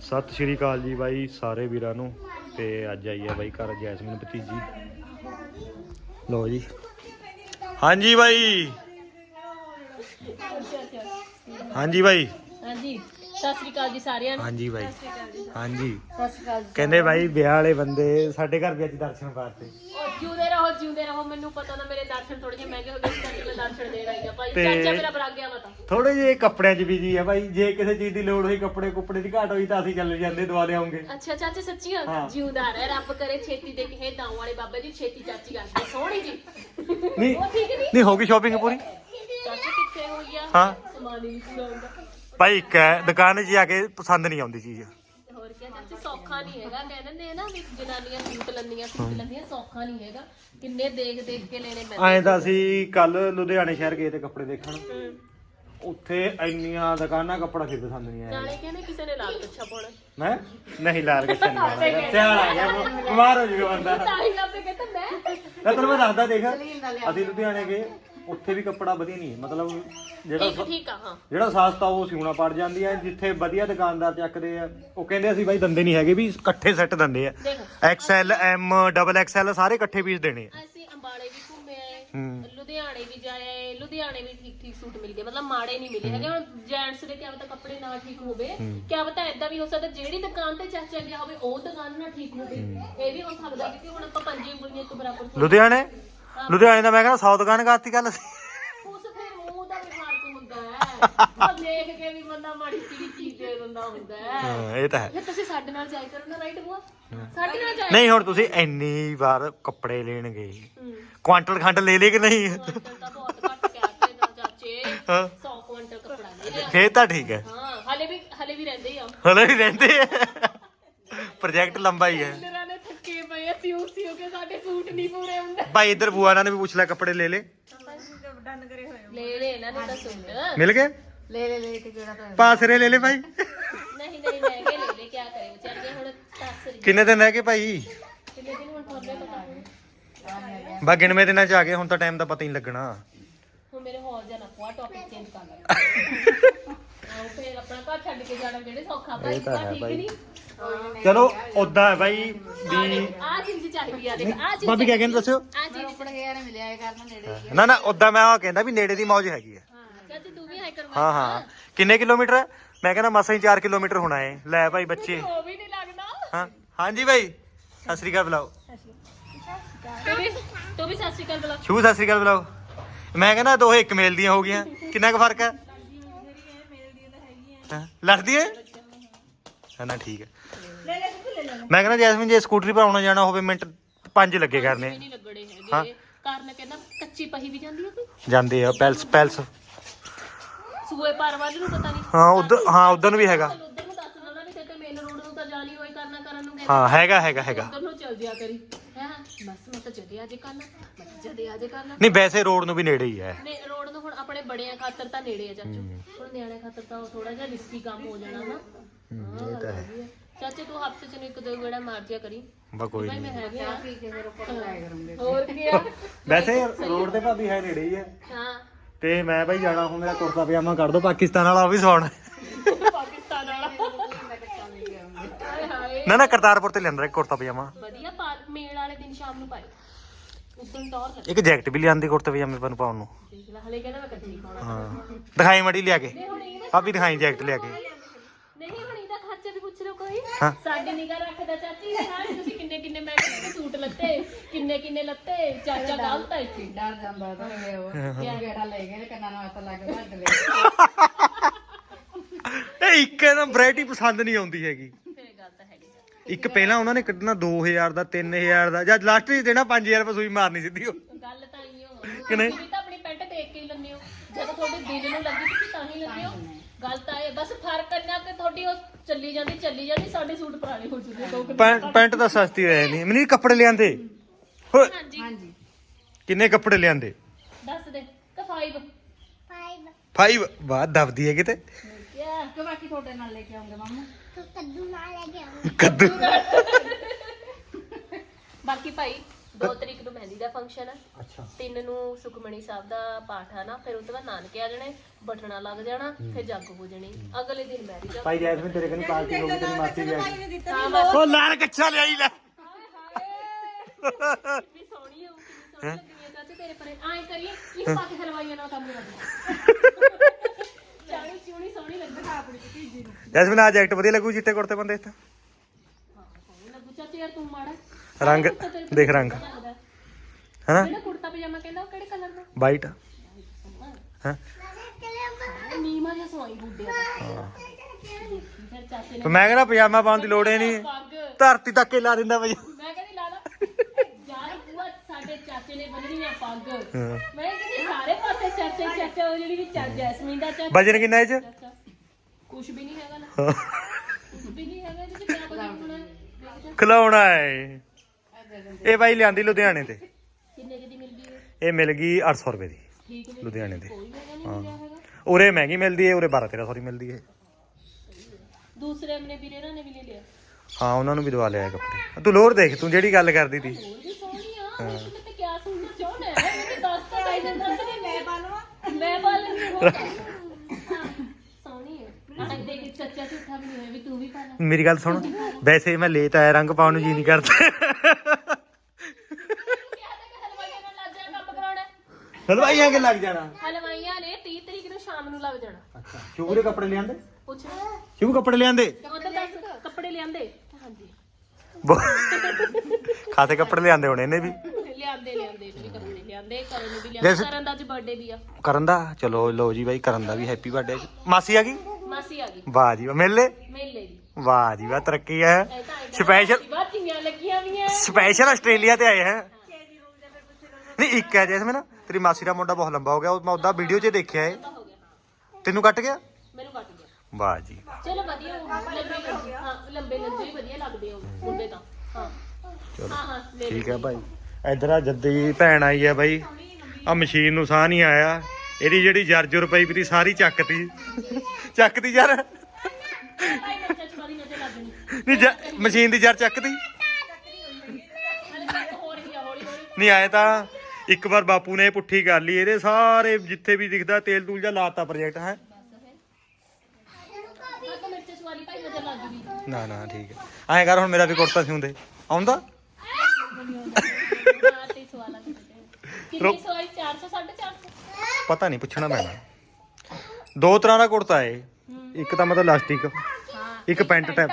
ਸਤਿ ਸ਼੍ਰੀ ਅਕਾਲ ਜੀ ਬਾਈ ਸਾਰੇ ਵੀਰਾਂ ਨੂੰ। ਤੇ ਅੱਜ ਆਈ ਹੈ ਬਾਈ ਘਰ ਜੈਸਮੀਨ ਭਤੀਜੀ। ਲੋ ਜੀ। ਹਾਂਜੀ ਬਾਈ। ਹਾਂਜੀ ਬਾਈ। ਹਾਂਜੀ। ਸਤਿ ਸ੍ਰੀ ਅਕਾਲ ਜੀ ਸਾਰਿਆਂ ਨੂੰ। ਹਾਂਜੀ ਬਾਈ। ਹਾਂਜੀ। ਸਤਿ ਸ੍ਰੀ ਅਕਾਲ ਜੀ ਕਹਿੰਦੇ ਬਾਈ ਵਿਆਹ ਵਾਲੇ ਬੰਦੇ ਸਾਡੇ ਘਰ ਵੀ ਅੱਜ ਦਰਸ਼ਨ ਉਹ ਜਿਉਂਦੇ ਰਹੋ ਜਿਉਂਦੇ ਰਹੋ। ਮੈਨੂੰ ਪਤਾ ਨਾ ਮੇਰੇ ਦਰਸ਼ਨ ਥੋੜੇ ਜਿਹੇ ਮਹਿੰਗੇ ਹੋ ਗਏ ਇਸ ਕਰਕੇ ਮੈਂ ਦਰਸ਼ਨ ਦੇ ਰਹੀ ਹਾਂ। ਭਾਈ ਤੇ- ਚਾਚਾ ਮੇਰਾ ਬਰਾ ਗਿਆ ਪਤਾ ਥੋੜੇ ਜਿਹੇ ਕੱਪੜਿਆਂ 'ਚ ਬਿਜ਼ੀ ਆ ਬਾਈ ਜੇ ਕਿਸੇ ਚੀਜ਼ ਦੀ ਲੋੜ ਹੋਈ ਕੱਪੜੇ ਕੁੱਪੜੇ ਦੀ ਘਾਟ ਹੋਈ ਤਾਂ ਅਸੀਂ ਚੱਲ ਜਾਂਦੇ ਦਵਾ ਲਿਆਉਂਗੇ ਅੱਛਾ ਚਾਚਾ ਸੱਚੀ ਹਾਂ। ਹਾਂ ਜਿਉਂਦਾ ਰਹਿ ਰੱਬ ਕਰੇ ਛੇਤੀ ਦੇ ਕੇ ਦਾਉ ਵਾਲੇ ਬਾਬਾ ਜੀ ਛੇਤੀ ਚਾਚੀ ਕਰਦੇ ਸੋਹਣੀ ਜੀ। ਨਹੀਂ ਉਹ ਠੀਕ ਨਹੀਂ? ਨਹੀਂ ਹੋ ਗਈ ਸ਼ਾਪਿੰਗ ਪੂਰੀ? ਚਾਚਾ ਕਿੱਥੇ ਹੋਈ ਆ? ਹਾਂ। ਸਮਾਨ ਹੀ ਨਹੀਂ ਪੂਰਾ ਹੁੰਦਾ ਭਾਈ ਇੱਕ ਹੈ ਦੁਕਾਨ 'ਚ ਜਾ ਕੇ ਪਸੰਦ ਨਹੀਂ ਆਉਂਦੀ ਚੀਜ਼। ਹੋਰ ਕੀ ਚਾਚਾ ਸੌਖਾ ਨਹੀਂ ਹੈਗਾ ਕਹਿੰਦੇ ਨੇ ਨਾ ਵੀ ਜਨਾਨੀਆਂ ਸੂਟ ਲੰਦੀਆਂ ਸੂਟ ਲੰਦੀਆਂ ਸੌਖਾ ਨਹੀਂ ਹੈਗਾ। ਕਿੰਨੇ ਦੇਖ ਦੇਖ ਕੇ ਲੈਣੇ ਪੈਂਦੇ ਐਂ ਤਾਂ ਅਸੀਂ ਕੱਲ ਲੁਧਿਆਣੇ ਸ਼ਹਿਰ ਗਏ ਤੇ ਕੱਪੜੇ ਦੇਖਣ। ਉੱਥੇ ਇੰਨੀਆਂ ਦੁਕਾਨਾਂ ਕੱਪੜਾ ਫਿਰ ਪਸੰਦ ਨਹੀਂ ਆਇਆ। ਨਾਲੇ ਕਹਿੰਦੇ ਕਿਸੇ ਨੇ ਲਾਲ ਕੱਛਾ ਪਾਉਣਾ। ਮੈਂ? ਨਹੀਂ ਲਾਲ ਕੱਛਾ ਨਹੀਂ ਪਾਉਣਾ। ਸਿਆਲ ਆ ਗਿਆ ਬਿਮਾਰ ਹੋ ਜੂਗਾ ਬੰਦਾ। ਤਾਂ ਹੀ ਲੱਭੇ ਕਹਿੰਦਾ ਮੈਂ ਮੈਂ ਤੈਨੂੰ ਮੈਂ ਦੱਸਦਾ ਦੇਖ ਅਸੀਂ ਲੁਧਿਆਣੇ ਗਏ। ਉੱਥੇ ਵੀ ਕੱਪੜਾ ਵਧੀਆ ਨਹੀਂ ਹੈ। ਮਤਲਬ ਜਿਹੜਾ ਠੀਕ ਠੀਕ ਆ ਹਾਂ। ਜਿਹੜਾ ਸਸਤਾ ਉਹ ਸਿਉਣਾ ਪੜ ਜਾਂਦੀ ਹੈ ਜਿੱਥੇ ਵਧੀਆ ਦੁਕਾਨਦਾਰ ਚੱਕਦੇ ਆ। ਉਹ ਕਹਿੰਦੇ ਅਸੀਂ ਬਾਈ ਦੰਦੇ ਨਹੀਂ ਹੈਗੇ ਵੀ ਇਕੱਠੇ ਸੈੱਟ ਦੰਦੇ ਆ। ਐਕਸਐਲ ਐਮ ਡਬਲ ਐਕਸਐਲ ਸਾਰੇ ਇਕੱਠੇ ਪੀਸ ਦੇਣੇ ਆ। ਅਸੀਂ ਅੰਬਾਲੇ ਵੀ ਘੁੰਮੇ ਆਏ। ਲੁਧਿਆਣੇ ਵੀ ਜਾਏ ਲੁਧਿਆਣੇ ਵੀ ਠੀਕ ਠੀਕ ਸੂਟ ਮਿਲ ਗਏ ਮਤਲਬ ਮਾੜੇ ਨਹੀਂ ਮਿਲੇ ਹੈਗੇ। ਹੁਣ ਜੈਂਟਸ ਦੇ ਕਿਆ ਪਤਾ ਕੱਪੜੇ ਨਾ ਠੀਕ ਹੋਵੇ। ਕਿਆ ਪਤਾ ਐਦਾਂ ਵੀ ਹੋ ਸਕਦਾ ਜਿਹੜੀ ਦੁਕਾਨ ਤੇ ਚਾਚਾ ਗਿਆ ਹੋਵੇ ਉਹ ਦੁਕਾਨ ਨਾ ਠੀਕ ਹੋਵੇ। ਇਹ ਵੀ ਹੋ ਸਕਦਾ ਕਿਉਂਕਿ ਹੁਣ ਆਪਾਂ ਪੰਜੇ ਉਂਗਲੀਆਂ ਇੱਕ ਬਰਾਬਰ ਲੁਧਿਆਣੇ? ਲੁਧਿਆਣੇ ਦਾ ਮੈਂ ਕਹਿੰਦਾ 100 ਦੁਕਾਨ ਕਰਤੀ ਕੱਲ ਉਸ ਫਿਰ ਮੂੰਹ ਦਾ ਵੀ ਫ਼ਰਕ ਹੁੰਦਾ ਹੈ। ਉਹ ਦੇਖ ਕੇ ਵੀ ਬੰਦਾ ਮਾੜੀ ਚੀੜੀ ਚੀਜ਼ ਦੇ ਦਿੰਦਾ ਹੁੰਦਾ ਹੈ। ਹਾਂ, ਇਹ ਤਾਂ ਹੈ। ਫਿਰ ਤੁਸੀਂ ਸਾਡੇ ਨਾਲ ਜਾਇਆ ਕਰੋ ਨਾ ਰਾਈਟ ਬੁਆ। ਸਾਡੇ ਨਾਲ ਜਾਇਆ ਨਹੀਂ ਹੁਣ ਤੁਸੀਂ ਇੰਨੀ ਵਾਰ ਕੱਪੜੇ ਲੈਣ ਗਏ ਹੂੰ। ਕੁਆਂਟਲ ਖੰਡ ਲੈ ਲਏ ਕਿ ਨਹੀਂ? ਕੁਆਂਟਲ ਤਾਂ ਬਹੁਤ ਘੱਟ ਕਹਿਤੇ ਨਾ ਚਾਚੇ। ਹਾਂ। 100 ਕੁਆਂਟਲ ਕੱਪੜਾ ਲੈ ਲਿਆ। ਫੇਰ ਤਾਂ ਠੀਕ ਹੈ। ਹਾਂ ਹਲੇ ਵੀ ਹਲੇ ਵੀ ਰਹਿੰਦੇ ਹੀ ਆ। ਹਲੇ ਵੀ ਰਹਿੰਦੇ ਪ੍ਰੋਜੈਕਟ ਲੰਬਾ ਹੀ ਹੈ। ਟੇਲਰਾਂ ਨੇ ਥੱਕੇ ਪਏ ਆ ਸਿਉ ਸਿਉ ਕੇ ਸਾਡੇ ਸੂਟ ਨਹੀਂ ਪੂਰੇ ਹੁੰਦੇ। ਭਾਈ ਇੱਧਰ ਬੂਆ ਨਾਲ ਨੇ ਵੀ ਪੁੱਛ ਲਿਆ ਕੱਪੜੇ ਲੈ ਲੈ ਲੈ ਲੈ ਇਹਨਾਂ ਨੇ ਤਾਂ ਸੂਟ ਮਿਲ ਗਏ? ਲੈ ਲੈ ਲੈ ਕੇ ਕਿਹੜਾ ਤਾਂ ਪਾਸਰੇ ਲੈ ਲੈ ਭਾਈ ਨਹੀਂ ਨਹੀਂ ਮਹਿੰਗੇ ਲੈ ਲੈ ਕੀ ਕਰੇ ਵਿਚਾਰੀਆਂ ਹੁਣ ਦੱਸ ਰਹੀ ਕਿੰਨੇ ਦਿਨ ਰਹਿ ਗਏ ਭਾਈ? ਕਿੰਨੇ ਦਿਨ ਹੁਣ ਤੁਹਾਨੂੰ ਪਤਾ ਬਾ ਗਿਣਵੇਂ ਦਿਨਾਂ ਚ ਆ ਗਏ ਹੁਣ ਤਾਂ ਟਾਈਮ ਦਾ ਪਤਾ ਹੀ ਨਹੀਂ ਲੱਗਣਾ। ਹੁਣ ਮੇਰੇ ਹੌਲ ਜਾਂ ਨਾ ਪਵਾ ਟੌਪਿਕ ਚੇਂਜ ਕਰ ਲੈ। ਆਓ ਫੇਰ ਆਪਣਾ ਘਰ ਛੱਡ ਕੇ ਜਾਣਾ ਕਿਹੜੇ ਸੌਖਾ ਭਾਈ ਠੀਕ। ਨਹੀਂ? ਚਲੋ ਉਦਾਂ ਹੈ ਭਾਈ ਵੀ ਆ ਚੀਜ਼ ਚਾਹੀਦੀ ਆ ਦੇਖ ਆ ਚੀਜ਼ ਭਾਬੀ ਕਿਆ ਕਹਿੰਦੇ ਦੱਸਿਓ? ਆ ਚੀਜ਼ ਕੱਪੜੇ ਯਾਰ ਮਿਲਿਆ ਕਰਨਾ ਨੇੜੇ ਨਾ ਨਾ ਉਦਾਂ ਮੈਂ ਉਹ ਕਹਿੰਦਾ ਵੀ ਨੇੜੇ ਦੀ ਮੌਜ ਹੈਗੀ ਹੈ ਹਾਂ ਚਾਚੀ ਤੂੰ ਵੀ ਹਾਈ ਕਰਵਾ। ਹਾਂ ਹਾਂ। ਕਿੰਨੇ ਕਿਲੋਮੀਟਰ ਹੈ ਮੈਂ ਕਹਿੰਦਾ ਮਸਾਂ ਹੀ 4 ਕਿਲੋਮੀਟਰ ਹੋਣਾ ਹੈ ਲੈ ਭਾਈ ਬੱਚੇ। ਉਹ ਵੀ ਨਹੀਂ ਲੱਗਦਾ। ਹਾਂ ਹਾਂਜੀ ਭਾਈ। ਸਤਿ ਸ੍ਰੀ ਅਕਾਲ ਬੁਲਾਓ। ਤੂੰ ਵੀ ਤੂੰ ਵੀ ਸਤਿ ਸ਼੍ਰੀ ਅਕਾਲ ਬੁਲਾ ਸ਼ੂ ਸਤਿ ਸ੍ਰੀ ਅਕਾਲ ਬੁਲਾਓ। ਮੈਂ ਕਹਿੰਦਾ ਦੋਹੇ ਇੱਕ ਮੇਲ ਦੀਆਂ ਹੋ ਗਈਆਂ। ਕਿੰਨਾ ਕੁ ਫ਼ਰਕ ਹੈ ਹਾਂ, ਲੜਦੀ ਹੈ ਹਾਂ, ਨਾ ਠੀਕ ਹੈ ਮੈਂ ਕਹਿੰਦਾ ਜੈਸਮੀਨ ਜੇ ਸਕੂਟਰੀ ਪਰ ਆਉਣਾ ਜਾਣਾ ਹੋਵੇ ਮਿੰਟ 5 ਲੱਗੇ ਕਰਨੇ। ਨਹੀਂ ਲੱਗੜੇ ਹਾਂ। ਹੈਗੇ ਕਾਰਨ ਕਹਿੰਦਾ ਕੱਚੀ ਪਹੀ ਵੀ ਜਾਂਦੀ ਹੈ ਕੋਈ? ਜਾਂਦੇ ਆ ਪੈਲਸ ਪੈਲਸ। ਸੂਏ ਪਰ ਵੱਲ ਨੂੰ ਪਤਾ ਨਹੀਂ। ਹਾਂ ਉਧਰ ਹਾਂ ਉਧਰ ਨੂੰ ਵੀ ਹੈਗਾ। ਉਧਰ ਨੂੰ ਦੱਸ ਦੇਣਾ ਨਹੀਂ ਤੇ ਮੇਨ ਰੋਡ ਨੂੰ ਤਾਂ ਜਾਣੀ ਹੋਏ ਕਰਨਾ ਕਰਨ ਨੂੰ ਕਹਿੰਦਾ। ਹਾਂ ਹੈਗਾ ਹੈਗਾ ਹੈਗਾ। ਉਧਰ ਨੂੰ ਚੱਲ ਜਿਆ ਕਰੀ। ਹੈ ਬਸ ਮੈਂ ਤਾਂ ਜਦੇ ਆਜੇ ਕਰਨਾ ਮੈਂ ਤਾਂ ਜਦੇ ਆਜੇ ਕਰਨਾ। ਨਹੀਂ ਵੈਸੇ ਰੋਡ ਨੂੰ ਵੀ ਨੇੜੇ ਹੀ ਹੈ। ਨੇ ਰੋਡ ਨੂੰ ਹੁਣ ਆਪਣੇ ਬੜਿਆਂ ਖਾਤਰ ਤਾਂ ਨੇੜੇ ਆ ਚਾਚੂ। ਹੁਣ ਨਿਆਣੇ ਖਾਤਰ ਤਾਂ ਥੋੜਾ ਜਿਹਾ ਰਿਸਕੀ ਕੰਮ ਹੋ ਜਾਣਾ ਨਾ। ਹਾਂ ਇਹ ਤਾਂ ਹੈ। ਚਾਚੇ ਤੂੰ ਹਫ਼ਤੇ ਚ ਨੂੰ ਇੱਕ ਦੋ ਗੇੜਾ ਮਾਰ ਜਿਆ ਕਰੀ। ਬਾ ਕੋਈ ਭਾਈ ਨਹੀਂ ਮੈਂ ਹੈਗੇ। ਆ ਪੀ ਕੇ ਫਿਰ ਉੱਪਰ ਲਾਇਆ ਕਰੂੰਗੇ। ਹੋਰ ਕੀ ਆ? ਵੈਸੇ ਰੋਡ ਤੇ ਭਾਬੀ ਹੈ ਨੇੜੇ ਹੀ ਹੈ ਹਾਂ। ਤੇ ਮੈਂ ਭਾਈ ਜਾਣਾ ਹੁਣ ਮੇਰਾ ਕੁਰਤਾ ਪਜਾਮਾ ਕਰ ਦੋ ਪਾਕਿਸਤਾਨ ਵਾਲਾ ਉਹ ਵੀ ਸੌਣਾ ਪਾਕਿਸਤਾਨ ਵਾਲਾ। ਹਾਏ ਹਾਏ। ਨਾ ਨਾ ਕਰਤਾਰਪੁਰ ਤੇ ਲੈਂਦਾ ਕੁਰਤਾ ਪਜਾਮਾ। ਵਧੀਆ ਪਾ ਮੇਲ ਵਾਲੇ ਦਿਨ ਸ਼ਾਮ ਨੂੰ ਪਾਏ ਉਦੋਂ ਟੌਰ ਲੱਗ ਇੱਕ ਜੈਕਟ ਵੀ ਲਿਆਂਦੀ ਕੁਰਤੇ ਪਜਾਮੇ ਪਰ ਨੂੰ ਪਾਉਣ ਨੂੰ। ਦੇਖ ਲੈ ਹਲੇ ਕਹਿੰਦਾ ਮੈਂ ਕੱਢੀ ਖਾਣਾ ਹਾਂ। ਦਿਖਾਈ ਮੜੀ ਲਿਆ ਕੇ। ਨਹੀਂ ਹੁਣ ਭਾਬੀ ਦਿਖਾਈ ਜੈਕਟ ਲਿਆ ਕੇ ਨਹੀਂ ਹੁਣ ਇਹਦਾ ਖਰਚਾ ਵੀ ਪੁੱਛ ਲਓ ਕੋਈ? ਹਾਂ। ਸਾਡੀ ਨਿਗਾਹ ਰੱਖਦਾ ਚਾਚੀ ਹਾਂ ਤੁਸੀਂ ਕਿੰਨੇ ਕਿੰਨੇ ਮਹਿੰਗੇ ਦੇ ਸੂਟ ਲੱਤੇ ਕਿੰਨੇ ਕਿੰਨੇ ਲੱਤੇ ਚਾਚਾ ਗਲਤ ਹੈ ਇੱਥੇ। ਡਰ ਜਾਂਦਾ ਤਾਂ ਇਹ ਉਹ ਕਿਆ ਗੇੜਾ ਲੈ ਗਏ ਤੇ ਕੰਨਾਂ ਨੂੰ ਹੱਥ ਲਾ ਕੇ ਭੱਜ ਲਿਆ ਇਹ ਇੱਕ ਨਾ ਵੈਰਾਈਟੀ ਪਸੰਦ ਨਹੀਂ ਆਉਂਦੀ ਹੈਗੀ। ਫੇਰ ਗੱਲ ਤਾਂ ਹੈਗੀ। ਇੱਕ ਪਹਿਲਾਂ ਉਹਨਾਂ ਨੇ ਕੱਢਣਾ 2000 ਦਾ 3000 ਦਾ ਜਦ ਲਾਸਟ ਵਿੱਚ ਦੇਣਾ 5000 ਰੁਪਏ ਸੂਈ ਮਾਰਨੀ ਸਿੱਧੀ ਉਹ। ਗੱਲ ਤਾਂ ਹੀ ਹੋ ਕਿ ਨਹੀਂ? ਤੁਸੀਂ ਵੀ ਤਾਂ ਆਪਣੀ ਪੈਂਟ ਦੇਖ ਕੇ ਹੀ ਲੰਨੇ ਹੋ। ਜਦੋਂ ਤੁਹਾਡੇ ਦਿਲ ਨੂੰ ਲੱਗੀ ਤੁਸੀਂ ਤਾਂ ਹੀ ਲੰਨੇ ਹੋ। ਗੱਲ ਤਾਂ ਇਹ ਬਸ ਫ਼ਰਕ ਇੰਨਾ ਕਿ ਤੁਹਾਡੀ ਉਹ ਚੱਲੀ ਜਾਂਦੀ ਚੱਲੀ ਜਾਂਦੀ ਸਾਡੇ ਸੂਟ ਪੁਰਾਣੇ ਹੋ ਚੁੱਕੇ ਦੋ ਕੁ ਦਿਨ। ਪੈਂਟ ਪੈਂਟ ਤਾਂ ਸਸਤੀ ਰਹਿ ਨਹੀਂ ਮੈਨੂੰ ਕੱਪੜੇ ਲਿਆਂਦੇ? ਹੋਏ ਹਾਂਜੀ। ਹਾਂਜੀ। ਕਿੰਨੇ ਕੱਪੜੇ ਲਿਆਂਦੇ? ਦੱਸ ਦੇ ਕਿ 5 5 ਬਾਅਦ ਦਬਦੀ ਹੈ ਕਿਤੇ। ਕਿਆ ਕਿ ਬਾਕੀ ਤੁਹਾਡੇ ਨਾਲ ਲੈ ਕੇ ਆਉਂਗੇ ਮਾਮੂ। ਕੱਦੂ। ਬਾਕੀ ਭਾਈ 2 ਤਰੀਕ ਨੂੰ ਮਹਿੰਦੀ ਦਾ ਫੰਕਸ਼ਨ ਹੈ ਅੱਛਾ। ਤਿੰਨ ਨੂੰ ਸੁਖਮਣੀ ਸਾਹਿਬ ਦਾ ਪਾਠ ਹੈ ਨਾ ਫਿਰ ਉਹ ਤੋਂ ਬਾਅਦ ਨਾਨਕੇ ਆ ਜਾਣੇ ਬਟਣਾ ਲੱਗ ਜਾਣਾ ਫਿਰ ਜੱਗ ਹੋ ਜਾਣੀ। ਅਗਲੇ ਦਿਨ ਮੈਰਿਜ ਆ ਭਾਈ ਜੈਸਮੀਨ ਤੇਰੇ ਕਨੀ ਪਾਰਟੀ ਹੋ ਗਈ ਤੇਰੀ ਮਾਸੀ ਵੀ ਆ ਗਈ ਹਾਂ ਬਸ। ਉਹ ਲਾਲ ਕੱਛਾ ਲਿਆਈ ਲੈ। ਕਿੰਨੀ ਸੋਹਣੀ ਹੋ ਕਿੰਨੀ ਸੋਹਣੀ ਲੱਗਦੀ ਹੈ ਚਾਚੇ ਤੇਰੇ ਪਰੇ। ਐਂ ਕਰੀਏ ਇਹ ਪਾ ਕੇ ਹਲਵਾਈਆਂ ਨਾਲ ਕੰਮ ਕਰਦਾ ਚਾਣੀ ਚੂਣੀ ਸੋਹਣੀ ਲੱਗਦੀ ਹੈ ਆਪਣੀ ਭਤੀਜੀ ਨੂੰ। ਜੈਸਮੀਨ ਆ ਜੈਕਟ ਵਧੀਆ ਲੱਗੂ ਚਿੱਟੇ ਕੁੜਤੇ ਬੰਦੇ ਇੱਥੇ? ਸੋਹਣੀ ਲੱਗੂ। ਚਾਚੇ ਯਾਰ ਤੂੰ ਮਾੜਾ। ਰੰਗ ਦੇਖ ਰੰਗ। ਹੈਨਾ? ਜਿਹੜਾ ਕੁੜਤਾ ਪਜਾਮਾ ਕਹਿੰਦਾ ਉਹ ਕਿਹੜੇ ਕਲਰ ਦਾ? ਵਾਈਟ ਹਾਂ? ਨੀਮਾ ਜਿਹਾ ਸਵਾਈ ਬੁੱਢੇ ਦਾ। ਦੇਖੀ ਫਿਰ ਚਾਚੇ ਨੇ ਮੈਂ ਕਹਿੰਦਾ ਪਜਾਮਾ ਪਾਉਣ ਦੀ ਲੋੜ ਹੀ ਨਹੀਂ। ਧਰਤੀ ਤੱਕ ਹੀ ਲਾ ਦਿੰਦਾ ਭਾਈ। ਮੈਂ ਕਹਿੰਦੀ ਲਾ ਲਾ। ਯਾਰ ਬੂਆ ਸਾਡੇ ਚਾਚੇ ਨੇ ਬੰਨਣੀ ਆ ਪੱਗ। ਮੈਂ ਕਹਿੰਦੀ ਸਾਰੇ ਪਾਸੇ ਚਾਚਾ ਚਾਚਾ ਉਹ ਜਿਹੜੀ ਵੀ ਚਾ ਜੈਸਮੀਨ ਦਾ ਚਾਚਾ। ਵਜਨ ਕਿੰਨਾ ਇਹ ਚ? ਚਾਚਾ ਕੁਝ ਵੀ ਨਹੀਂ ਹੈਗਾ ਨਾ। ਕੁਝ ਵੀ ਨਹੀਂ ਹੈਗਾ ਇਹਦੇ ਚ ਕਿਆ ਬਣਾ ਹੋਣਾ ਖਿਲਾਉਣਾ ਹੈ। ਇਹ ਬਾਈ ਲਿਆਂਦੀ ਲੁਧਿਆਣੇ ਤੇ। ਕਿੰਨੇ ਕਿਦੀ ਮਿਲਦੀ ਹੈ ਇਹ? ਮਿਲ ਗਈ 800 ਰੁਪਏ ਦੀ ਠੀਕ ਲੁਧਿਆਣੇ ਤੇ ਕੋਈ ਮਹਿੰਗਾ ਨਹੀਂ ਮਿਲਿਆ ਹੈਗਾ। ਉਰੇ ਮਹਿੰਗੀ ਮਿਲਦੀ ਹੈ ਉਰੇ 12 1300 ਦੀ ਮਿਲਦੀ ਹੈ ਦੂਸਰੇ ਆਪਣੇ ਵੀਰੇ ਨੇ ਵੀ ਲੈ ਲਿਆ। ਹਾਂ ਉਹਨਾਂ ਨੂੰ ਵੀ ਦਵਾ ਲਿਆ ਕੱਪੜੇ ਤੂੰ ਲੋਰ ਦੇਖ ਤੂੰ ਜਿਹੜੀ ਗੱਲ ਕਰਦੀ ਤੀ। ਹੋਰ ਵੀ ਸੋਹਣੀ ਆ। ਮੈਂ ਤੇ ਕਿਆ ਸੁਣਨਾ ਚਾਹੁੰਦਾ ਹੈ? ਮੈਨੂੰ ਦੱਸ ਤਾਂ ਆਈ ਜਾਂਦਾ ਸੀ। ਮੈਂ ਪਾਲਵਾ ਮੈਂ ਪਾਲਣੀ ਹੋਰ ਸੋਹਣੀ ਹੈ ਆਹ ਦੇਖ ਸੱਚਾ ਝੂਠਾ ਵੀ ਨਹੀਂ ਹੋਇਆ ਵੀ ਤੂੰ ਵੀ ਪਾਲਾ ਮੇਰੀ ਗੱਲ ਸੁਣ ਵੈਸੇ ਮੈਂ ਲੇਟ ਆਇਆ ਰੰਗ ਪਾਉਣ ਨੂੰ ਜੀ ਨਹੀਂ ਕਰਦਾ ਕਿਹਾ ਤਾਂ ਕਿ ਹਲਵਾਈਆਂ ਨਾਲ ਲੱਗ ਜਾਣਾ ਕੰਮ ਕਰਾਉਣਾ ਹਲਵਾਈਆਂ ਕੇ ਲੱਗ ਜਾਣਾ? ਹਲਵਾਈਆਂ ਨੇ 30 ਤਰੀਕ ਨੂੰ ਸ਼ਾਮ ਨੂੰ ਲੱਗ ਜਾਣਾ। ਅੱਛਾ ਸ਼ੁਭੂ ਦੇ ਕੱਪੜੇ ਲਿਆਂਦੇ? ਪੁੱਛ। ਸ਼ੁਭੂ ਕੱਪੜੇ ਲਿਆਂਦੇ? ਉਹ ਤਾਂ ਦੱਸ ਕੱਪੜੇ ਲਿਆਂਦੇ? ਹਾਂਜੀ। ਖਾਸੇ ਕੱਪੜੇ ਲਿਆਂਦੇ ਹੋਣੇ ਇਹਨੇ ਵੀ। ਲਿਆਂਦੇ ਲਿਆਂਦੇ ਇਹਨੂੰ ਵੀ ਕੱਪੜੇ ਲਿਆਂਦੇ ਕਰਨ ਨੂੰ ਵੀ ਲਿਆਂਦੇ। ਜੈਸੇ- ਕਰਨ ਦਾ ਅੱਜ ਬਰਥਡੇ ਵੀ ਆ। ਕਰਨ ਦਾ? ਚਲੋ ਲੋ ਜੀ ਬਾਈ ਕਰਨ ਦਾ ਵੀ ਹੈਪੀ ਬਰਥਡੇ ਮਾਸੀ ਆ ਗਈ? ਮਾਸੀ ਆ ਗਈ। ਵਾਹ ਜੀ ਵਾਹ। ਮੇਲੇ? ਮੇਲੇ ਦੀ। ਵਾਹ ਜੀ ਵਾਹ ਤਰੱਕੀ ਹੈ। ਸਪੈਸ਼ਲ ਬਾਤੀਆਂ ਲੱਗੀਆਂ ਵੀ ਐ। ਸਪੈਸ਼ਲ ਆਸਟ੍ਰੇਲੀਆ ਤੇ ਆਏ ਹੈ। ਨਹੀਂ ਇੱਕ ਹੈ ਜੈਸਮੀਨ। ਤੇਰੀ ਮਾਸੀ ਦਾ ਮੁੰਡਾ ਬਹੁਤ ਲੰਬਾ ਹੋ ਗਿਆ ਉਹ ਮੈਂ ਉਹਦਾ ਵੀਡੀਓ 'ਚ ਦੇਖਿਆ ਹੈ ਹੋ ਗਿਆ ਤੈਨੂੰ ਕੱਟ ਗਿਆ ਮੈਨੂੰ ਕੱਟ ਗਿਆ ਵਾਹ ਜੀ ਚਲੋ ਵਧੀਆ ਉਹ ਲੰਬੇ ਲੰਬੇ ਹਾਂ ਲੰਬੇ ਲੰਬੇ ਹੀ ਵਧੀਆ ਲੱਗਦੇ ਉਹ ਮੁੰਡੇ ਤਾਂ ਹਾਂ ਹਾਂ ਹਾਂ ਲੈ ਠੀਕ ਹੈ ਭਾਈ ਇਧਰ ਆ ਜੱਦੀ ਭੈਣ ਆਈ ਹੈ ਬਾਈ ਆ ਮਸ਼ੀਨ ਨੂੰ ਸਾਹ ਨਹੀਂ ਆਇਆ ਇਹਦੀ ਜਿਹੜੀ ਜਰਜੁਰ ਪਈ ਵੀ ਤੀ ਸਾਰੀ ਚੱਕਤੀ ਚੱਕਤੀ ਯਾਰ ਭਾਈ ਨਜ਼ਰ ਲੱਗ ਗਈ ਨਹੀਂ ਜ- ਮਸ਼ੀਨ ਦੀ ਜਰ ਚੱਕਤੀ ਹੋ ਹੌਲੀ ਨਹੀਂ ਆਏ ਤਾਂ ਇੱਕ ਵਾਰ ਬਾਪੂ ਨੇ ਪੁੱਠੀ ਕਰ ਲਈ ਇਹਦੇ ਸਾਰੇ ਜਿੱਥੇ ਵੀ ਦਿਖਦਾ ਤੇਲ ਤੂਲ ਜਾਂ ਲਾਤਾ ਪ੍ਰੋਜੈਕਟ ਹੈ। ਹਾਂ ਨਾ ਨਾ ਠੀਕ ਹੈ। ਐਂ ਕਰ ਹੁਣ ਮੇਰਾ ਵੀ ਕੁੜਤਾ ਸਿਉਂਦੇ। ਆਉਂਦਾ? ਹਾਂ ਤੇ ਸਵਾਲਾਂ ਕਿੰਨੀ ਸਵਾਈ 400 450 ਪਤਾ ਨਹੀਂ ਪੁੱਛਣਾ ਪੈਣਾ। ਦੋ ਤਰ੍ਹਾਂ ਦਾ ਕੁੜਤਾ ਹੈ ਇੱਕ ਤਾਂ ਮਤਲਬ ਲਾਸਟਿਕ ਹਾਂ ਇੱਕ ਪੈਂਟ ਟੈਪ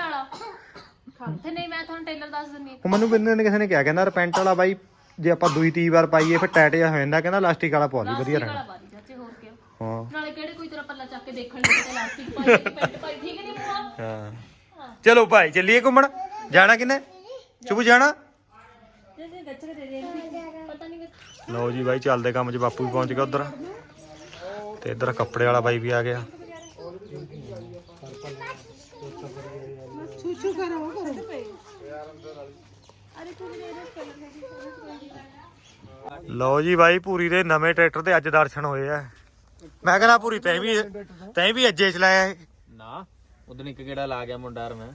ਤੇ ਨਹੀਂ ਮੈਂ ਤੁਹਾਨੂੰ ਟੇਲਰ ਦੱਸ ਦਿੰਨੀ ਉਹ ਮੈਨੂੰ ਬੰਦੇ ਨੇ ਕਿਸੇ ਨੇ ਕਿਹਾ ਕਹਿੰਦਾ ਪੈਂਟ ਵਾਲਾ ਬਾਈ ਜੇ ਆਪਾਂ ਦੂਈ ਤੀ ਵਾਰ ਪਾਈਏ ਫਿਰ ਟਾਈਟ ਜਿਹਾ ਹੋ ਜਾਂਦਾ ਕਹਿੰਦਾ ਲਾਸਟਿਕ ਵਾਲਾ ਪਵਾ ਲਈ ਵਧੀਆ ਲਾਸਟਿਕ ਰਹਿਣਾ। ਵਾਲਾ ਬਾਰੀ ਚਾਚੇ ਹੋਰ ਕਿਉਂ? ਹਾਂ। ਨਾਲੇ ਕਿਹੜੇ ਕੋਈ ਤੇਰਾ ਪੱਲਾ ਚੱਕ ਕੇ ਦੇਖਣ ਲੱਗੇ ਤੇ ਲਾਸਟਿਕ ਪਾਈ ਤੇ ਪੈਂਟ ਪਾਈ ਠੀਕ ਨਹੀਂ ਪੂਆ ਹਾਂ। ਚਲੋ ਭਾਈ ਚੱਲੀਏ ਘੁੰਮਣ? ਜਾਣਾ ਕਿੰਨੇ? ਚੁੱਪ ਜਾਣਾ? ਪਤਾ ਨਹੀਂ ਲਓ ਜੀ ਬਾਈ ਚੱਲਦੇ ਕੰਮ 'ਚ ਬਾਪੂ ਵੀ ਪਹੁੰਚ ਗਿਆ ਉਧਰ। ਤੇ ਇੱਧਰ ਕੱਪੜੇ ਵਾਲਾ ਬਾਈ ਵੀ ਆ ਗਿਆ। ਲਓ ਜੀ ਬਾਈ ਪੂਰੀ ਦੇ ਨਵੇਂ ਟਰੈਕਟਰ ਤੇ ਅੱਜ ਦਰਸ਼ਨ ਹੋਏ ਆ। ਮੈਂ ਕਹਿੰਦਾ ਪੂਰੀ ਤੈਂ ਵੀ ਤੈਂ ਵੀ ਅੱਜੇ ਚਲਾਇਆ ਇਹ। ਨਾ ਉਦੋਂ ਇੱਕ ਗੇੜਾ ਲਾ ਗਿਆ ਮੁੰਡਾ ਮੈਂ।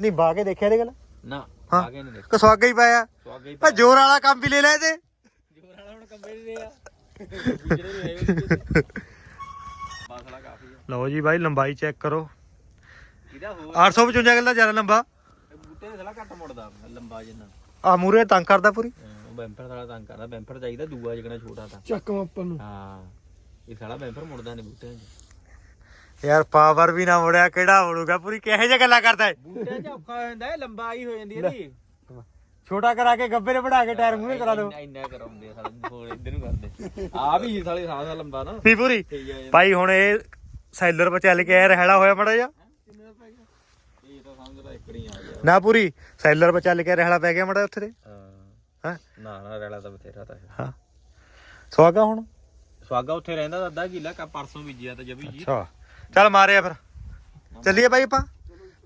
ਨਹੀਂ ਬਾ ਕੇ ਦੇਖਿਆ ਇਹਦੇ ਗੱਲ? ਨਾ। ਆ ਕੇ ਨਹੀਂ ਦੇਖ ਕਸਵਾਗਾ ਹੀ ਪਾਇਆ। ਸਵਾਗੇ ਹੀ ਪਰ ਜ਼ੋਰ ਵਾਲਾ ਕੰਮ ਵੀ ਲੈ ਲੈ ਇਹਦੇ। ਜੋਰ ਵਾਲਾ ਹੁਣ ਕੰਬੇ ਨਹੀਂ ਰਿਹਾ ਗੁਜਰੇ ਵੀ ਹੈ ਉਹਦੇ ਬਾਸਲਾ ਕਾਫੀ ਹੈ ਲਓ ਜੀ ਬਾਈ ਲੰਬਾਈ ਚੈੱਕ ਕਰੋ। ਇਹਦਾ ਹੋਰ? 855 ਗੱਲਾਂ ਜ਼ਿਆਦਾ ਲੰਬਾ। ਬੂਟੇ ਦੇ ਥਲਾ ਘੱਟ ਮੁੜਦਾ ਲੰਬਾ ਜਿੰਨਾ। ਆ ਮੂਰੇ ਤੰਗ ਕਰਦਾ ਪੂਰੀ? ਹਾਂ, ਉਹ ਬੈਂਪਰ ਥਲਾ ਤੰਗ ਕਰਦਾ ਬੈਂਪਰ ਚਾਹੀਦਾ ਦੂਆ ਜਿਹੜਾ ਛੋਟਾ ਤਾਂ। ਚੱਕ ਆਪਾਂ ਨੂੰ। ਹਾਂ ਇਹ ਸਾਲਾ ਬੈਂਪਰ ਮੁੜਦਾ ਨਹੀਂ ਬੂਟਿਆਂ 'ਚ। ਯਾਰ ਪਾਵਰ ਵੀ ਨਾ ਮੁੜਿਆ ਕਿਹੜਾ ਮੁੜੂਗਾ ਪੂਰੀ? ਕਿਹੋ ਜਿਹਾ ਗੱਲਾਂ ਕਰਦਾ ਏ? ਬੂਟਿਆਂ 'ਚ ਔਖਾ ਹੋ ਜਾਂਦਾ ਹੈ ਲੰਬਾਈ ਹੋ ਜਾਂਦੀ ਇਹਦੀ। ਛੋਟਾ ਕਰਾ ਕੇ ਗੱਬੇ ਨੇ ਵੜਾ ਕੇ ਟਾਇਰ ਮੂਹਰੇ ਕਰਾ ਦੋ। ਇੰਨਾ ਇੰਨਾ ਕਰਾਉਂਦੇ ਆ ਸਾਲਾ ਹੋਰ ਇੱਧਰ ਨੂੰ ਕਰਦੇ। ਆ ਵੀ ਸਾਲੇ ਸਾਲ ਲੰਬਾ ਨਾ। ਨਹੀਂ ਪੂਰੀ? ਭਾਈ ਹੁਣ ਇਹ ਸੈਲਰ ਪਰ ਚੱਲ ਕੇ ਆਇਆ ਰਹਿਲਾ ਹੋਇਆ ਮੜਾ ਜਾ ਇਹ ਤਾਂ ਸਮਝ ਲੈ ਇਕੜੀ ਆ ਗਿਆ ਨਾ ਪੂਰੀ। ਸੈਲਰ ਪਰ ਚੱਲ ਕੇ ਰਹਿਲਾ ਪੈ ਗਿਆ ਮੜਾ ਉੱਥੇ ਤੇ। ਹਾਂ। ਨਾ ਨਾ ਰੈਲਾ ਤਾਂ ਬਥੇਰਾ ਤਾਂ ਹੈ। ਸਵਾਗਾ ਹੁਣ? ਸਵਾਗਾ ਉੱਥੇ ਰਹਿੰਦਾ ਤਾਂ ਅੱਧਾ ਕਿਲਾ ਕਾ ਪਰਸੋਂ ਬੀਜਿਆ ਤਾਂ ਜਬੀ ਜੀ। ਅੱਛਾ। ਚੱਲ ਮਾਰਿਆ ਫਿਰ। ਚੱਲੀਏ ਭਾਈ ਆਪਾਂ।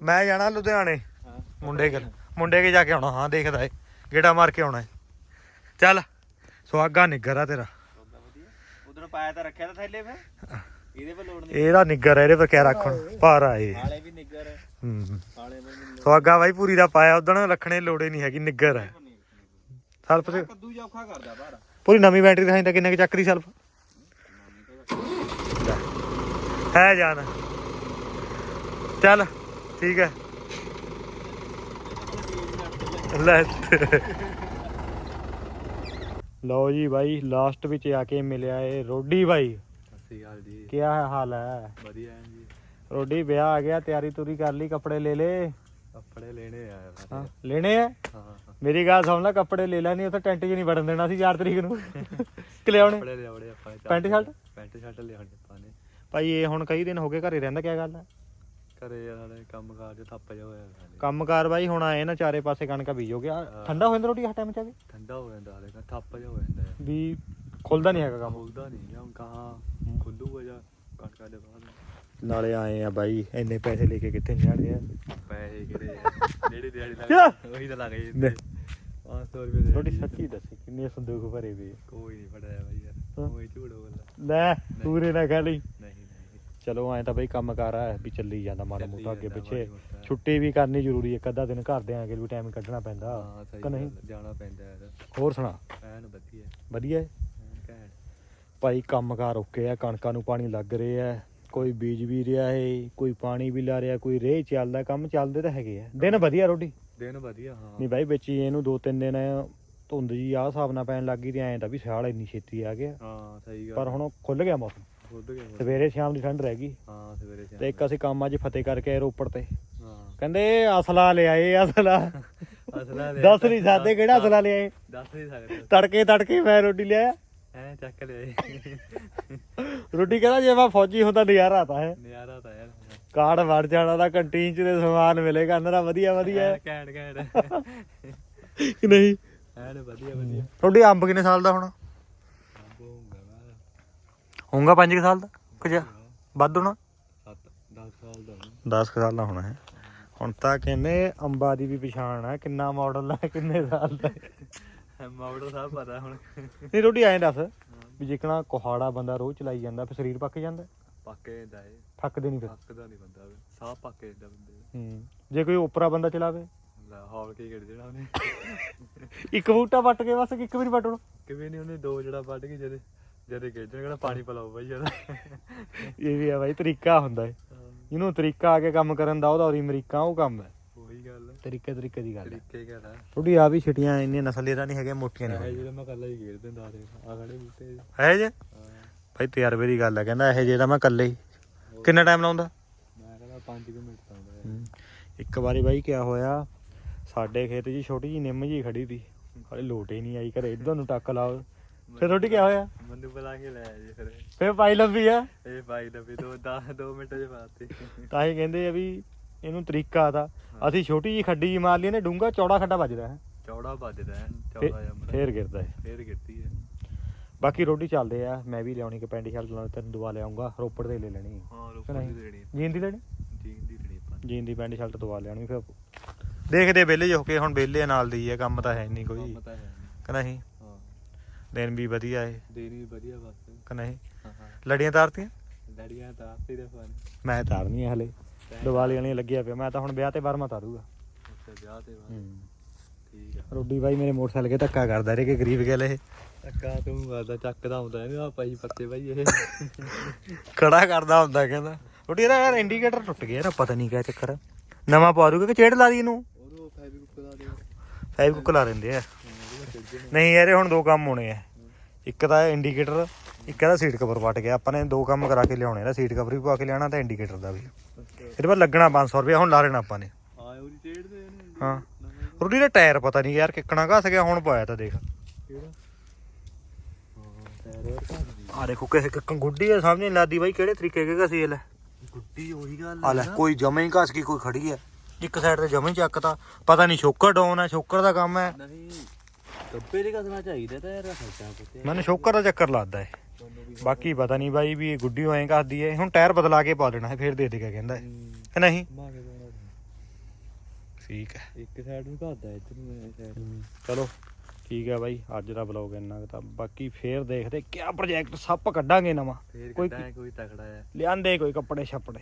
ਮੈਂ ਜਾਣਾ ਲੁਧਿਆਣੇ। ਮੁੰਡੇ ਕੇ ਮੁੰਡੇ ਕੇ ਜਾ ਕੇ ਆਉਣਾ। ਹਾਂ ਦੇਖਦਾ ਏ। ਗੇੜਾ ਮਾਰ ਕੇ ਆਉਣਾ ਏ। ਚੱਲ। ਸਵਾਗਾ ਨਿੱਗਰ ਆ ਤੇਰਾ। ਉਧਰ ਪਾਇਆ ਤਾਂ ਰੱਖਿਆ ਤਾਂ ਥੈਲੇ ਫਿਰ। ਇਹਦੇ ਪਰ ਲੋੜ ਨਹੀਂ। ਇਹਦਾ ਨਿੱਗਰ ਆ, ਇਹਦੇ ਪਰ ਕਿਆ ਰੱਖਣ? ਭਾਰਾ ਏ ਹਾਲੇ ਵੀ ਨਿੱਗਰ ਹੂੰ ਹਾਲੇ ਵੀ ਨਹੀਂ ਸਵਾਗਾ ਬਾਈ ਪੂਰੀ ਦਾ ਪਾਇਆ ਉਦਣ ਰੱਖਣੇ ਲੋੜੇ ਨਹੀਂ ਹੈਗੀ ਨਿੱਗਰ ਹੈ ਸਲਫ ਤੇ ਕੱਦੂ ਜਿਹਾ ਔਖਾ ਕਰਦਾ ਬਾਹਰ ਪੂਰੀ ਨਵੀਂ ਬੈਟਰੀ ਦਿਖਾਈ ਤਾਂ ਕਿੰਨੇ ਕੁ ਚੱਕਦੀ ਸਲਫ? ਹੈ ਜਾਨ। ਚੱਲ ਠੀਕ ਹੈ। ਲੈ। ਲਓ ਜੀ ਬਾਈ ਲਾਸਟ ਵਿੱਚ ਆ ਕੇ ਮਿਲਿਆ ਏ ਰੋਡੀ ਬਾਈ। ਸਸੀ ਗੱਲ ਜੀ। ਕੀ ਹਾਲ ਹੈ? ਵਧੀਆ ਹੈ ਜੀ। ਰੋਡੀ ਵਿਆਹ ਆ ਗਿਆ ਤਿਆਰੀ ਤੁਰੀ ਕਰ ਲਈ ਕੱਪੜੇ ਲੈ ਲੈ ਕੱਪੜੇ ਲੈਣੇ ਆ ਹਾਂ ਲੈਣੇ ਆ? ਹਾਂ ਮੇਰੀ ਗੱਲ ਸੁਣ ਲੈ ਕੱਪੜੇ ਲੈ ਲੈਣੀ ਉੱਥੇ ਟੈਂਟ 'ਚ ਨਹੀਂ ਵੜਨ ਦੇਣਾ ਸੀ 4 ਤਰੀਕ ਨੂੰ। ਕਲਿਆਉਣੇ ਕੱਪੜੇ ਲਿਆਉਣੇ ਆਪਾਂ ਨੇ, ਪੈਂਟ ਸ਼ਰਟ? ਪੈਂਟ ਸ਼ਰਟ ਲਿਆਉਣੇ ਆਪਾਂ ਨੇ। ਭਾਈ ਇਹ ਹੁਣ ਕਈ ਦਿਨ ਹੋ ਗਏ ਘਰੇ ਰਹਿੰਦਾ ਕੀ ਗੱਲ ਹੈ? ਘਰੇ ਯਾਰ ਕੰਮ ਚ ਥੱਪ ਜਾ ਹੋਇਆ ਸਾਡੇ ਕੰਮਕਾਰ ਬਾਈ ਹੁਣ ਆਏ ਨਾ ਚਾਰੇ ਪਾਸੇ ਕਣਕਾਂ ਬੀਜੋਗੇ ਆਹ ਠੰਡਾ ਹੋ ਜਾਂਦਾ ਰੋਟੀ ਆ ਟਾਈਮ ਚ? ਆ ਕੇ ਠੰਡਾ ਹੋ ਜਾਂਦਾ ਹਾਲੇ ਤਾਂ ਥੱਪ ਜਾ ਹੋ ਜਾਂਦਾ। ਹੈ। ਵੀ ਖੁੱਲਦਾ ਨਹੀਂ ਹੈਗਾ ਕੰਮ। ਖੁੱਲਦਾ ਨਹੀਂ ਜਾਂ ਕਹਾਂ ਖੁੱਲੂਗਾ ਜਾਂ ਕਣਕਾਂ ਦੇ ਬਾਅਦ। ਨਾਲੇ ਆਏ ਆ ਬਾਈ ਇੰਨੇ ਪੈਸੇ ਲੈ ਕੇ ਕਿੱਥੇ ਜਾਣੇ ਆ? ਪੈਸੇ ਕਿਹੜੇ ਜਿਹੜੇ ਦਿਹਾੜੀ? ਲੱਗ ਉਹੀ ਤਾਂ ਲੱਗ ਜਾਂਦੇ 500 ਰੁਪਏ ਦੇ ਰੋਟੀ ਸੱਚੀ ਦੱਸੀ ਕਿੰਨੇ ਸੰਦੂਕ ਭਰੇ ਵੇ। ਕੋਈ ਨਹੀਂ ਫੜਿਆ ਬਾਈ ਯਾਰ। ਕੋਈ ਝੂਠ ਬੋਲਦਾ। ਲੈ ਪੂਰੇ ਨਾ ਖਾ ਲਈ। ਨਹੀਂ ਚਲੋ ਐ ਤਾਂ ਬਾਈ ਕੰਮਕਾਰ ਆ ਵੀ ਚੱਲੀ ਜਾਂਦਾ ਮਾੜਾ ਮੋਟਾ ਅੱਗੇ ਪਿੱਛੇ। ਛੁੱਟੀ ਵੀ ਕਰਨੀ ਜ਼ਰੂਰੀ ਹੈ ਇੱਕ ਅੱਧਾ ਦਿਨ ਘਰ ਦੇ ਆਗੇ ਵੀ ਟਾਈਮ ਕੱਢਣਾ ਪੈਂਦਾ ਹਾਂ ਸਹੀ ਕਿ ਨਹੀਂ? ਜਾਣਾ ਪੈਂਦਾ ਹੋਰ ਸੁਣਾ। ਐਨ ਵਧੀਆ। ਵਧੀਆ ਭਾਈ ਕੰਮਕਾਰ ਓਕੇ ਆ ਕਣਕਾਂ ਨੂੰ ਪਾਣੀ ਲੱਗ ਰਿਹਾ ਕੋਈ ਬੀਜ ਵੀ ਰਿਹਾ ਹੈ ਕੋਈ ਪਾਣੀ ਵੀ ਲਾ ਰਿਹਾ ਕੋਈ ਰੇਹ ਚੱਲਦਾ ਕੰਮ ਚੱਲਦੇ ਤਾਂ ਹੈਗੇ ਆ। ਦਿਨ ਵਧੀਆ ਰੋਟੀ? ਦਿਨ ਵਧੀਆ ਹਾਂ। ਨਹੀਂ ਬਾਈ ਵਿੱਚ ਹੀ ਇਹਨੂੰ ਦੋ ਤਿੰਨ ਦਿਨ ਧੁੰਦ ਜੀ ਆਹ ਹਿਸਾਬ ਨਾਲ ਪੈਣ ਲੱਗ ਗਈ ਤੇ ਐਂ ਤਾਂ ਵੀ ਸਿਆਲ ਇੰਨੀ ਛੇਤੀ ਆ ਗਿਆ। ਹਾਂ ਸਹੀ ਗੱਲ ਪਰ ਹੁਣ ਖੁੱਲ ਗਿਆ ਮੌਸਮ। ਗਿਆ। ਸਵੇਰੇ ਸ਼ਾਮ ਦੀ ਠੰਡ ਰਹਿ ਗਈ। ਹਾਂ ਸਵੇਰੇ ਸ਼ਾਮ ਤੇ ਇੱਕ ਅਸੀਂ ਕੰਮ ਅੱਜ ਫਤਿਹ ਕਰਕੇ ਆਏ ਰੋਪੜ ਤੇ। ਹਾਂ। ਕਹਿੰਦੇ ਅਸਲਾ ਲਿਆਏ ਅਸਲਾ। ਅਸਲਾ ਦੱਸ ਨਹੀਂ ਸਕਦੇ ਕਿਹੜਾ ਅਸਲਾ ਲਿਆਏ ਦੱਸ ਨਹੀਂ ਸਕਦੇ। ਤੜਕੇ ਤੜਕੇ ਮੈਂ ਰੋਟੀ ਲਿਆਇਆ। ਐ ਚੱਕ ਲਿਆਏ ਰੋਟੀ ਕਹਿੰਦਾ ਜੇ ਮੈਂ ਫੌਜੀ ਹੁੰਦਾ ਨਜ਼ਾਰਾ ਆਤਾ ਹੈ। ਨਿਆਰਾ ਤਾਂ ਯਾਰ। ਕਾਰਡ ਵੜ ਜਾਣਾ ਦਾ ਕੰਟੀਨ ਚ ਤੇ ਸਮਾਨ ਮਿਲੇਗਾ ਅੰਦਰਾ ਵਧੀਆ ਵਧੀਆ। ਘੈਂਟ ਘੈਂਟ। ਕਿ ਨਹੀਂ? ਐਨ ਵਧੀਆ ਵਧੀਆ। ਤੁਹਾਡੀ ਅੰਬ ਕਿੰਨੇ ਸਾਲ ਦਾ ਹੋਣਾ? ਹੋਊਗਾ 5 ਸਾਲ ਦਾ? ਕੁਝ ਵੱਧ ਹੋਣਾ? 7 10 ਸਾਲ ਦਾ 10 ਸਾਲ ਦਾ ਹੋਣਾ ਹੈ। ਹੁਣ ਤਾਂ ਕਹਿੰਦੇ ਅੰਬਾ ਦੀ ਵੀ ਪਛਾਣ ਹੈ ਕਿੰਨਾ ਮਾਡਲ ਹੈ ਕਿੰਨੇ ਸਾਲ ਦਾ ਹੈ। ਹੈ। ਮਾਵੜਾ ਸਾਹਿਬ ਪਤਾ ਹੁਣ। ਨਹੀਂ ਰੋਟੀ ਐਂ ਦੱਸ ਵੀ ਜਿਕਣਾ ਕੁਹਾੜਾ ਬੰਦਾ ਰੋਜ਼ ਚਲਾਈ ਜਾਂਦਾ ਫਿਰ ਸਰੀਰ ਪੱਕ ਜਾਂਦਾ? ਪੱਕੇ ਦਾ ਏ ਥੱਕਦੇ ਨਹੀਂ ਫਿਰ? ਥੱਕਦਾ ਨਹੀਂ ਬੰਦਾ ਵੀ। ਸਾਹ ਪੱਕੇ ਦਾ ਬੰਦੇ ਦਾ। ਹੂੰ ਜੇ ਕੋਈ ਓਪਰਾ ਬੰਦਾ ਚਲਾਵੇ? ਲੈ ਹੌਲ ਕੇ ਗਿਰ ਜਿਹੜਾ ਉਹਨੇ। ਇੱਕ ਬੂਟਾ ਵੱਟ ਕੇ ਬਸ ਇੱਕ ਵੀ ਨਹੀਂ ਵੱਟਣਾ। ਕਿਵੇਂ ਨਹੀਂ ਉਹਨੇ ਦੋ ਜੜਾ ਵੱਢ ਕੇ ਜਦੇ ਜਦੇ ਗਿਰ ਜਾਣ ਕਹਿੰਦਾ ਪਾਣੀ ਪਿਲਾਓ ਬਾਈ ਯਾਰ ਇਹ ਵੀ ਆ ਬਾਈ ਤਰੀਕਾ ਹੁੰਦਾ ਹੈ। ਜਿਹਨੂੰ ਤਰੀਕਾ ਆ ਕੇ ਕੰਮ ਕਰਨ ਦਾ ਉਹਦਾ ਔਰੀ ਅਮਰੀਕਾ ਉਹ ਕੰਮ ਹੈ। ਤਰੀਕੇ ਤਰੀਕੇ ਦੀ ਗੱਲ ਹੈ। ਤਰੀਕੇ ਗੱਲ ਹੈ। ਥੋੜੀ ਆ ਵੀ ਛਟੀਆਂ ਇੰਨੀਆਂ ਨਸਲੇ ਦਾ ਨਹੀਂ ਹੈਗੇ ਮੋਟੀਆਂ ਇਹ ਨਹੀਂ ਜਿਹੜਾ ਮੈਂ ਕੱਲਾ ਹੀ ਗੇਰ ਦਿੰਦਾ ਤੇ ਆ ਖੜੇ ਬੂਟੇ ਹੈ ਜੇ ਹਾਂ। ਭਾਈ ਤਜਰਬੇ ਦੀ ਗੱਲ ਹੈ ਕਹਿੰਦਾ ਇਹ ਜੇ ਤਾਂ ਮੈਂ ਇਕੱਲੇ ਹੀ। ਕਿੰਨਾ ਟਾਈਮ ਲਾਉਂਦਾ? ਮੈਂ ਕਹਿੰਦਾ 5 ਮਿੰਟ ਹੈ। ਇੱਕ ਵਾਰੀ ਬਾਈ ਕਿਆ ਹੋਇਆ ਸਾਡੇ ਖੇਤ 'ਚ ਛੋਟੀ ਜੀ ਨਿੰਮ ਜੀ ਖੜੀ ਤੀ। ਹਾਲੇ ਲੋਟ ਨਹੀਂ ਆਈ ਘਰੇ ਇਧਰ ਨੂੰ ਟੱਕ ਲਾਓ। ਫਿਰ ਰੋਟੀ ਕਿਆ ਹੋਇਆ? ਮੈਨੂੰ ਬੁਲਾ ਕੇ ਲੈ ਜੀ ਫਿਰ। ਫਿਰ ਪਾਈ ਲੰਬੀ ਆ? ਇਹ ਦਾ ਵੀ ਦੋ 10 2 ਮਿੰਟ ਚ ਬਾਤੇ ਤਾਂ ਹੀ ਕਹਿੰਦੇ ਆ ਵੀ ਇਹਨੂੰ ਤਰੀਕਾ ਤਾ ਅਸੀਂ ਛੋਟੀ ਜੀ ਖੱਡੀ ਜੀ ਮਾਰ ਲਈ ਨੇ ਡੂੰਗਾ ਚੌੜਾ ਖੱਡਾ ਵੱਜਦਾ ਹੈ। ਚੌੜਾ ਵੱਜਦਾ ਹੈ ਚੌੜਾ ਫੇਰ ਗਿਰਦਾ ਹੈ। ਫੇਰ ਗਿਰਦੀ ਹੈ। ਬਾਕੀ ਰੋਟੀ ਚੱਲਦੇ ਆ ਮੈਂ ਵੀ ਲਿਆਉਣੀ ਕਿ ਪੈਂਡੀ ਸ਼ਰਟ ਨਾਲ ਤੈਨੂੰ ਦਵਾ ਲਿਆਉਂਗਾ ਰੋਪੜ ਦੇ ਲੈ ਲੈਣੀ। ਹਾਂ ਨਹੀਂ। ਦੀ ਦੇਣੀ। ਜੀਨ ਦੀ ਲੈਣੀ ਜੀਨ ਦੀ ਦੇਣੀ ਆਪਾਂ ਜੀਨ ਦੀ ਪੈਂਟ ਸ਼ਰਟ ਦਵਾ ਲਿਆਉਣੀ ਫਿਰ ਦੇਖਦੇ ਵਿਹਲੇ ਹੋ ਕੇ ਹੁਣ ਵਿਹਲੇ ਨਾਲ ਦੀ ਹੈ ਕੰਮ ਤਾਂ ਹੈ ਨਹੀਂ ਕੋਈ। ਕੰਮ ਤਾਂ ਹੈ। ਕਿ ਨਹੀਂ? ਦਿਨ ਵੀ ਵਧੀਆ ਏ। ਦੇਣੀ ਵਧੀਆ ਬਸ। ਕਿ ਨਹੀਂ? ਲੜੀਆਂ ਤਾਰਤੀਆਂ? ਡੈਡੀਆਂ ਤਾਂ ਆਪੇ ਦੇ ਫਨ ਮੈਂ ਤਾਰਨੀ ਹਲੇ। ਦੀਵਾਲੀ ਵਾਲੀਆਂ ਲੱਗਿਆ ਪਿਆ ਮੈਂ ਤਾਂ ਹੁਣ ਵਿਆਹ ਤੇ ਵਰਮਾ ਤਾਰੂਗਾ। ਅੱਛਾ ਵਿਆਹ ਤੇ ਬਾਅਦ ਠੀਕ ਆ। ਰੋਡੀ ਬਾਈ ਮੇਰੇ ਮੋਟਰਸਾਈਕਲ ਕੇ ਧੱਕਾ ਕਰਦਾ ਰੇ ਕਿ ਗਰੀਬ ਗੱਲ ਇਹ। ਟੱਕਾ ਤੂੰ ਆਦਾ ਚੱਕਦਾ ਹੁੰਦਾ ਇਹਨੂੰ ਆ ਪਾਈ ਪੱਤੇ ਬਾਈ ਇਹ। ਖੜਾ ਕਰਦਾ ਹੁੰਦਾ ਕਹਿੰਦਾ। ਰੋਡੀ ਇਹਦਾ ਯਾਰ ਇੰਡੀਕੇਟਰ ਟੁੱਟ ਗਿਆ ਨਾ ਪਤਾ ਨਹੀਂ ਕਿਆ ਚੱਕਰ। ਆ। ਨਵਾਂ ਪਵਾ ਦੂਗਾ ਕਿ ਚੇੜ ਲਾ ਦੀ ਇਹਨੂੰ? ਉਹਨੂੰ ਫੈਬਰਿਕ ਦਾ ਦੇ। ਫਾਈਵ ਕੁੱਕ ਲਾ ਦਿੰਦੇ ਆ। ਨਹੀਂ ਯਾਰ ਇਹ ਹੁਣ ਦੋ ਕੰਮ ਹੋਣੇ ਆ। ਇੱਕ ਤਾਂ ਇੰਡੀਕੇਟਰ ਇੱਕ ਇਹਦਾ ਸੀਟ ਕਵਰ ਪਟ ਗਿਆ। ਆਪਾਂ ਨੇ ਦੋ ਕੰਮ ਕਰਾ ਕੇ ਲਿਆਉਣੇ ਇਹਦਾ ਸੀਟ ਕਵਰ ਵੀ ਪਾ ਕੇ ਲਿਆਣਾ ਤੇ ਇੰਡੀਕੇਟਰ ਦਾ ਵੀ। ਇਹਦੇ ਬਾਅਦ ਲੱਗਣਾ 500 ਰੁਪਏ ਹੁਣ ਲਾ ਲੈਣਾ ਆਪਾਂ ਨੇ। ਹਾਂ ਉਹਦੀ ਟੇੜ ਦੇ ਹਾਂ। ਰੋਡੀ ਦਾ। ਟਾਇਰ ਪਤਾ ਨਹੀਂ ਯਾਰ ਕਿੱਕਣਾ ਘਸ ਗਿਆ ਹੁਣ ਪਾਇਆ ਤਾਂ ਦੇਖ। ਆ ਦੇਖੋ ਕਿਸੇ ਕਿੱਕਣ ਗੁੱਡੀ ਆ ਸਮਝ ਨਹੀਂ ਲੱਗਦੀ ਬਾਈ ਕਿਹੜੇ ਤਰੀਕੇ ਕੇ ਘਸੀ ਲੈ। ਗੁੱਡੀ ਉਹੀ ਗੱਲ ਆ ਲੈ ਕੋਈ ਜਮੇ ਹੀ ਘਸ ਗਈ ਕੋਈ ਖੜੀ ਹੈ। ਇੱਕ ਸਾਈਡ ਤੇ ਜਮੇ ਚੱਕਤਾ ਪਤਾ ਨਹੀਂ ਸ਼ੋਕਰ ਡਾਊਨ ਹੈ ਸ਼ੋਕਰ ਦਾ ਕੰਮ ਹੈ। ਨਹੀਂ ਕੱਪੇ ਦੇ ਕਸਣਾ ਚਾਹੀਦਾ ਤਾਂ ਯਾਰ ਖਰਚਾ ਕੁੱਤੇ ਮੈਨੂੰ ਸ਼ੋਕਰ ਦਾ ਚੱਕਰ ਲੱਗਦਾ ਹੈ ਬਾਕੀ ਪਤਾ ਨਹੀਂ ਬਾਈ ਵੀ ਇਹ ਗੁੱਡੀ ਐਂ ਕਰਦੀ ਹੈ ਹੁਣ ਟਾਇਰ ਬਦਲਾ ਕੇ ਪਾ ਦੇਣਾ ਹੈ ਫੇਰ ਦੇ ਦੇ ਕੇ ਕਹਿੰਦਾ। ਹੈ। ਕਿ ਨਹੀਂ? ਮਾ ਕੇ ਪਾਉਣਾ ਠੀਕ ਹੈ। ਇੱਕ ਸਾਈਡ ਨੂੰ ਘੱਦਾ ਇੱਧਰ ਨੂੰ ਸਾਈਡ ਚਲੋ ਠੀਕ ਹੈ ਬਾਈ ਅੱਜ ਦਾ ਬਲੌਗ ਇੰਨਾ ਕੁ ਤਾਂ। ਬਾਕੀ ਫੇਰ ਦੇਖਦੇ ਕਿਆ ਪ੍ਰੋਜੈਕਟ ਸੱਪ ਕੱਢਾਂਗੇ ਨਵਾਂ। ਫੇਰ ਕੋਈ ਕੋਈ ਤਕੜਾ ਹੈ ਲਿਆਂਦੇ ਕੋਈ ਕੱਪੜੇ ਛੱਪੜੇ